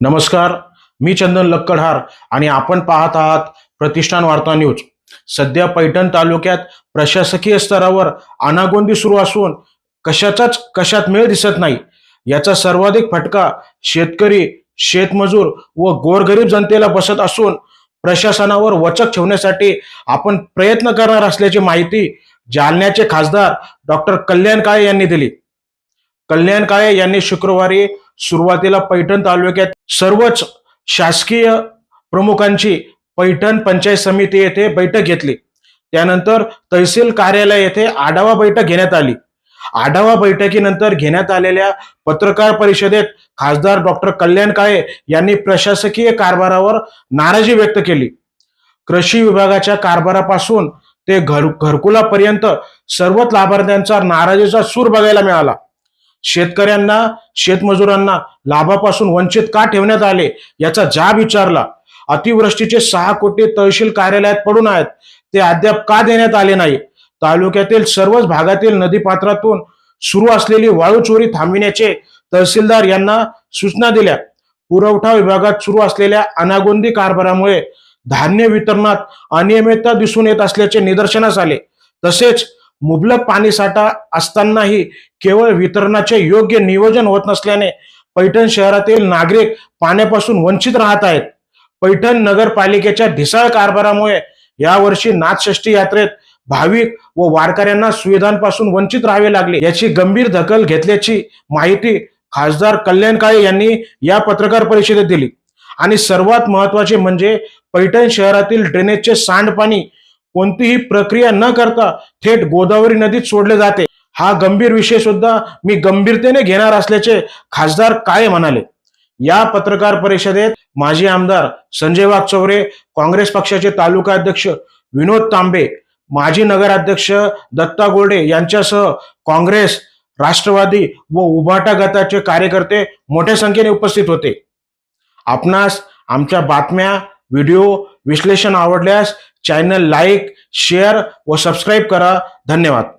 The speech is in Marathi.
नमस्कार मी चंदन लक्कडहार आणि आपण पाहत आहात प्रतिष्ठान वार्ता न्यूज. सध्या पैठण तालुक्यात प्रशासकीय स्तरावर अनागोंदी सुरू असून कशाचाच कशात मेळ दिसत नाही. याचा सर्वाधिक फटका शेतकरी शेतमजूर व गोरगरीब जनतेला बसत असून प्रशासनावर वचक ठेवण्यासाठी आपण प्रयत्न करणार असल्याची माहिती जालन्याचे खासदार डॉक्टर कल्याण काळे यांनी दिली. कल्याण काळे यांनी शुक्रवारी सुरुवातीला पैठण तालुक्यात सर्वच शासकीय प्रमुखांची पैठण पंचायत समिती येथे बैठक घेतली. त्यानंतर तहसील कार्यालय येथे आढावा बैठक घेण्यात आली. आढावा बैठकीनंतर घेण्यात आलेल्या पत्रकार परिषदेत खासदार डॉक्टर कल्याण काळे यांनी प्रशासकीय कारभारावर नाराजी व्यक्त केली. कृषी विभागाच्या कारभारापासून ते घर घरकुलापर्यंत सर्वच लाभार्थ्यांचा नाराजीचा सूर बघायला मिळाला. शेतकऱ्यांना शेतमजुरांना लाभापासून वंचित का ठेवण्यात आले याचा जाब विचारला. अतिवृष्टीचे सहा कोटी तहसील कार्यालयात पडून आहेत. ते अद्याप का देण्यात आले नाही? तालुक्यातील सर्वच भागातील नदीपात्रातून सुरू असलेली वाळू चोरी थांबविण्याचे तहसीलदार यांना सूचना दिल्या. पुरवठा विभागात सुरू असलेल्या अनागोंदी कारभारामुळे धान्य वितरणात अनियमितता दिसून येत असल्याचे निदर्शनास आले. तसेच मुबलक पाणीसाठा असतानाही केवळ वितरणाचे योग्य नियोजन होत नसल्याने पैठण शहरातील नागरिक पाण्यापासून वंचित राहत आहेत. पैठण नगरपालिकेच्या ढिसाळ कारभारामुळे यावर्षी नाथषष्ठी यात्रेत भाविक व वारकऱ्यांना सुविधांपासून वंचित राहावे लागले. याची गंभीर दखल घेतल्याची माहिती खासदार कल्याण काळे यांनी या पत्रकार परिषदेत दिली. आणि सर्वात महत्त्वाचे म्हणजे पैठण शहरातील ड्रेनेजचे सांडपाणी कोणतीही प्रक्रिया न करता थेट गोदावरी नदीत सोडले जाते. हा गंभीर विषय सुद्धा मी गंभीरतेने घेणार असल्याचे खासदार काळे म्हणाले. या पत्रकार परिषदेत माजी आमदार संजय वाघचौरे काँग्रेस पक्षाचे तालुका अध्यक्ष विनोद तांबे माजी नगराध्यक्ष दत्ता गोर्डे यांच्यासह काँग्रेस राष्ट्रवादी व उभाटा गटाचे कार्यकर्ते मोठ्या संख्येने उपस्थित होते. आपणास आमच्या बातम्या व्हिडिओ विश्लेषण आवडल्यास चॅनल लाईक शेअर व सबस्क्राईब करा. धन्यवाद.